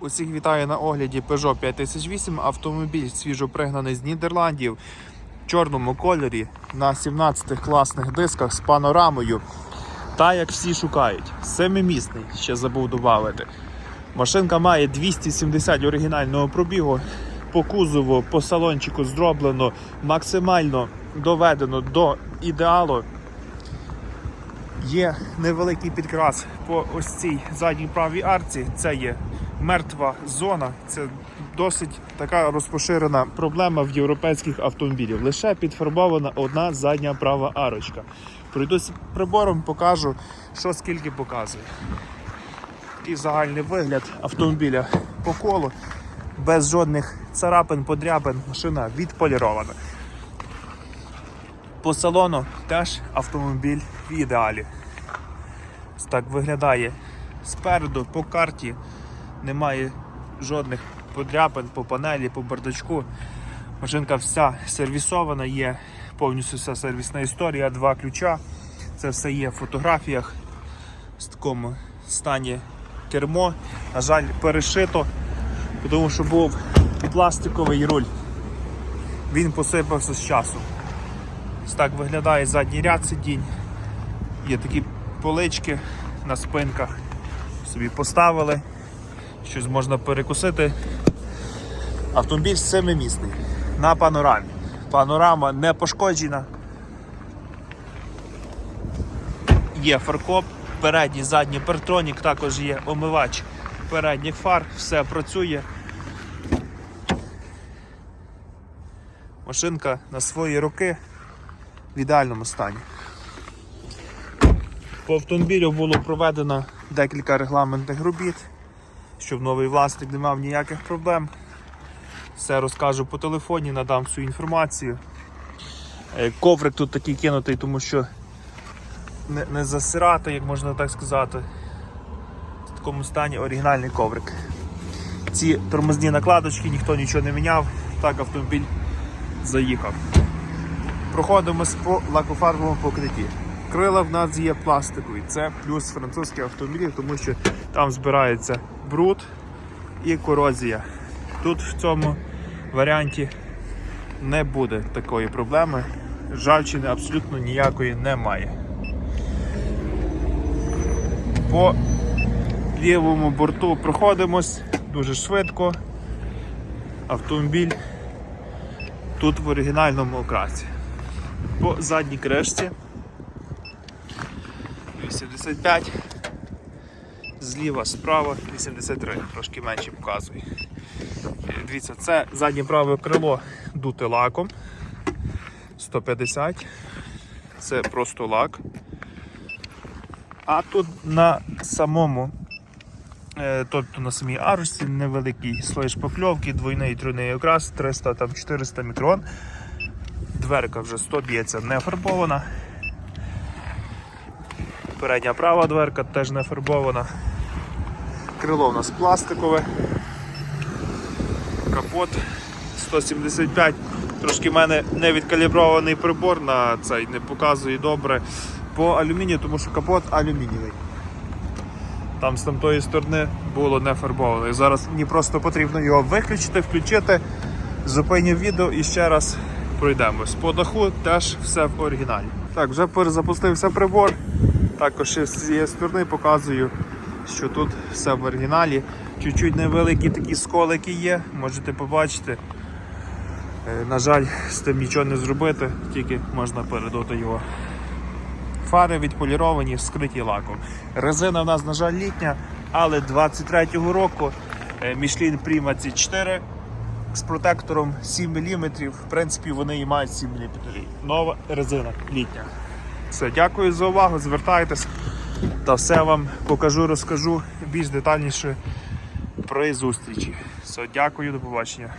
Усіх вітаю на огляді Peugeot 5008. Автомобіль свіжопригнаний з Нідерландів в чорному кольорі на 17 класних дисках з панорамою. Та як всі шукають, семимісний, ще забув додати. Машинка має 270 оригінального пробігу. По кузову, по салончику зроблено максимально доведено до ідеалу. Є невеликий підкрас по ось цій задній правій арці. Це є мертва зона. Це досить така розпоширена проблема в європейських автомобілів. Лише підфарбована одна задня права арочка. Пройдусь прибором, покажу, що скільки показує. Такий загальний вигляд автомобіля по колу, без жодних царапин, подряпин, машина відполірована. По салону теж автомобіль в ідеалі. Так виглядає спереду по карті. Немає жодних подряпин по панелі, по бардачку. Машинка вся сервісована, є повністю вся сервісна історія, два ключа. Це все є в фотографіях в такому стані кермо. На жаль, перешито, тому що був пластиковий руль. Він посипався з. Ось так виглядає задній ряд сидінь. Є такі полички на спинках. Собі поставили. Щось можна перекусити. Автомобіль семимісний на панорамі. Панорама не пошкоджена. Є фаркоп, передній, задній партронік, також є омивач передніх фар, все працює. Машинка на свої роки в ідеальному стані. По автомобілю було проведено декілька регламентних робіт, щоб новий власник не мав ніяких проблем. Все розкажу по телефоні, надам всю інформацію. Е, Коврик тут такий кинутий, тому що не, не засирати, як можна так сказати. В такому стані оригінальний коврик. Ці тормозні накладочки ніхто нічого не міняв, так автомобіль заїхав. Проходимось по лакофарбовому покритті. Крила в нас є пластикові, це плюс французьких автомобілів, тому що там збирається бруд і корозія. Тут в цьому варіанті не буде такої проблеми. Ржавчини абсолютно ніякої немає. По лівому борту проходимось дуже швидко. Автомобіль тут в оригінальному окрасі. По задній кришці 85, зліва, справа 83, трошки менше показує. Дивіться, це заднє праве крило дуте лаком 150, це просто лак. А тут на самому, е, тобто на самій арочці невеликий слой шпакльовки, двойний тройний окрас 300 там 400 мікрон. Дверка вже 100 б'ється не фарбована. Передня права дверка теж не фарбована. Крило у нас пластикове. Капот 175. Трошки в мене не відкалібрований прибор на цей не показує добре по алюмінію, тому що капот алюмінієвий. Там з тамтої сторони було не фарбовано. І зараз мені просто потрібно його виключити, включити, зупинив відео і ще раз пройдемось. По даху теж все в оригіналі. Так, вже перезапустився прибор. Також з цієї сторони показую, що тут все в оригіналі. Чуть-чуть невеликі такі сколики є, можете побачити. Е, На жаль, з тим нічого не зробити, тільки можна передати його. Фари відполіровані, скриті лаком. Резина в нас, на жаль, літня, але 23-го року Michelin Prima C4 з протектором 7 мм. В принципі, вони і мають 7 мм. Нова резина літня. Все, дякую за увагу, звертайтесь та все вам покажу, розкажу більш детальніше при зустрічі. Все, дякую, до побачення.